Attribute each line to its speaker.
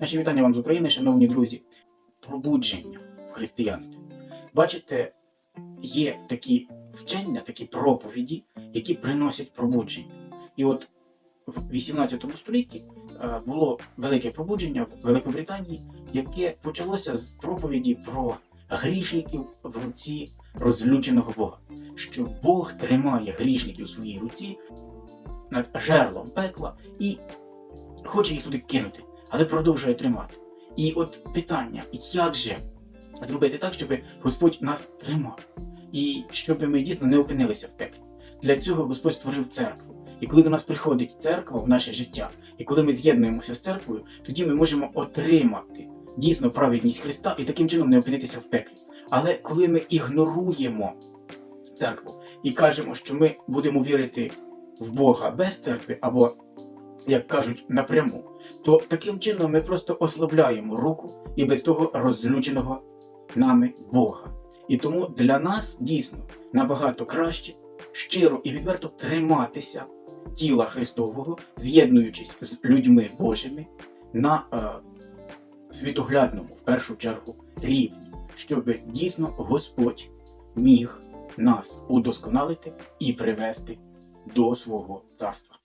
Speaker 1: Наші вітання вам з України, шановні друзі. Пробудження в християнстві. Бачите, є такі вчення, такі проповіді, які приносять пробудження. І от в 18 столітті е, було велике пробудження в Великобританії, яке почалося з проповіді про грішників в руці розлюченого Бога. Що Бог тримає грішників у своїй руці над жерлом пекла і хоче їх туди кинути, але продовжує тримати. І от питання, як же зробити так, щоб Господь нас тримав, і щоб ми дійсно не опинилися в пеклі. Для цього Господь створив церкву. І коли до нас приходить церква в наше життя, і коли ми з'єднуємося з церквою, тоді ми можемо отримати дійсно праведність Христа і таким чином не опинитися в пеклі. Але коли ми ігноруємо церкву і кажемо, що ми будемо вірити в Бога без церкви, або, як кажуть, напряму, то таким чином ми просто ослабляємо руку і без того розлюченого нами Бога. І тому для нас дійсно набагато краще щиро і відверто триматися тіла Христового, з'єднуючись з людьми Божими на е, світоглядному, в першу чергу, рівні, щоб дійсно Господь міг нас удосконалити і привести до свого царства.